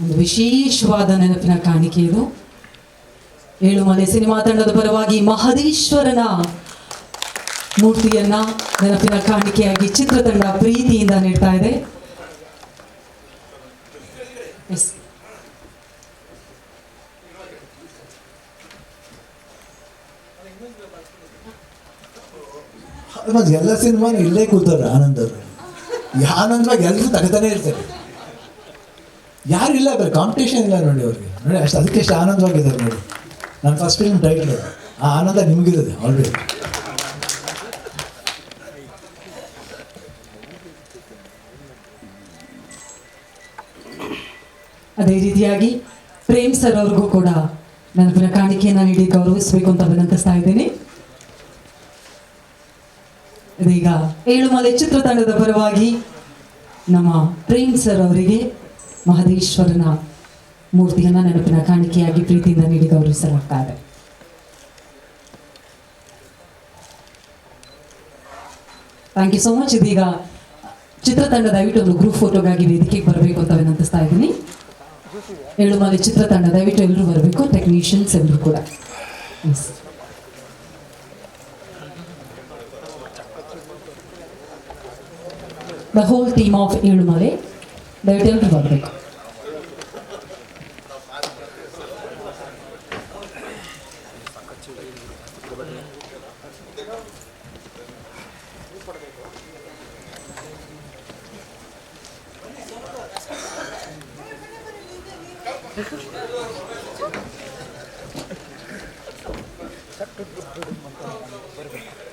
ಒಂದು ವಿಶೇಷವಾದ ನೆನಪಿನ ಕಾಣಿಕೆ ಇದು. ಏಳುಮಲೆ ಸಿನಿಮಾ ತಂಡದ ಪರವಾಗಿ ಮಹದೇಶ್ವರನ ಮೂರ್ತಿಯನ್ನ ನೆನಪಿನ ಕಾಣಿಕೆಯಾಗಿ ಚಿತ್ರತಂಡ ಪ್ರೀತಿಯಿಂದ ನೀಡ್ತಾ ಇದೆ. ಎಲ್ಲ ಸಿನಿಮಾ ಇಲ್ಲೇ ಕೂತಾರೆ ಆನಂದ್ ಅವರು. ಆನಂದವಾಗಿ ಎಲ್ಲರೂ ತಗತಾನೆ ಇರ್ತಾರೆ. ಯಾರು ಇಲ್ಲ ಬರೀ ಕಾಂಪಿಟೇಷನ್ ಇಲ್ಲ ನೋಡಿ ಅವ್ರಿಗೆ. ನೋಡಿ, ಅಷ್ಟು ಅದಕ್ಕೆ ಎಷ್ಟು ಆನಂದವಾಗಿದ್ದಾರೆ ನೋಡಿ. ನನ್ನ ಫಸ್ಟ್ ಫಿಲ್ಮ್ ಟೈಟ್ಲ್ ಆ ಆನಂದ ನಿಮಗಿರೋದು ಆಲ್ರೆಡಿ ಅದೇ ರೀತಿಯಾಗಿ ಪ್ರೇಮ್ ಸರ್ ಅವ್ರಿಗೂ ಕೂಡ ನನ್ನ ಪ್ರಕಾಣಿಕೆ ನಾನು ನೀಡಿ ಗೌರವಿಸಬೇಕು ಅಂತ ವಿನಂತಿಸ್ತಾ ಇದ್ದೀನಿ. ಇದೀಗ ಏಳುಮಲೆ ಚಿತ್ರತಂಡದ ಪರವಾಗಿ ನಮ್ಮ ಪ್ರೇಮ್ ಸರ್ ಅವರಿಗೆ ಮಹದೇಶ್ವರನ ಮೂರ್ತಿಯನ್ನ ನೆನಪಿನ ಕಾಣಿಕೆಯಾಗಿ ಪ್ರೀತಿಯಿಂದ ನೀಡಿ ಗೌರವಿಸಲಾಗ್ತಾ ಇದೆ ಥ್ಯಾಂಕ್ ಯು ಸೋ ಮಚ್ ಇದೀಗ ಚಿತ್ರತಂಡ ದಯವಿಟ್ಟು ಒಂದು ಗ್ರೂಪ್ ಫೋಟೋಗಾಗಿ ವೇದಿಕೆಗೆ ಬರಬೇಕು ಅಂತ ವಿನಂತಿಸ್ತಾ ಇದ್ದೀನಿ. ಏಳುಮಲೆ ಚಿತ್ರತಂಡ ದಯವಿಟ್ಟು ಎಲ್ಲರೂ ಬರಬೇಕು ಟೆಕ್ನಿಷಿಯನ್ಸ್ ಎಲ್ಲರೂ ಕೂಡ. The whole team of Elumale ದಯವಿಟ್ಟು ಬರಬೇಕು ಬರ್ಬೇಕು